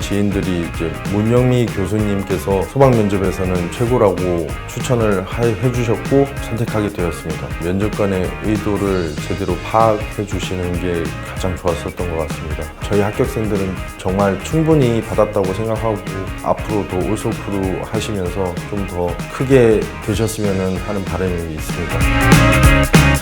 지인들이 문영미 교수님께서 소방 면접에서는 최고라고 추천을 해주셨고 선택하게 되었습니다. 면접관의 의도를 제대로 파악해 주시는 게 가장 좋았었던 것 같습니다. 저희 합격생들은 정말 충분히 받았다고 생각하고 앞으로도 올소프로 하시면서 좀 더 크게 되셨으면 하는 바람이 있습니다.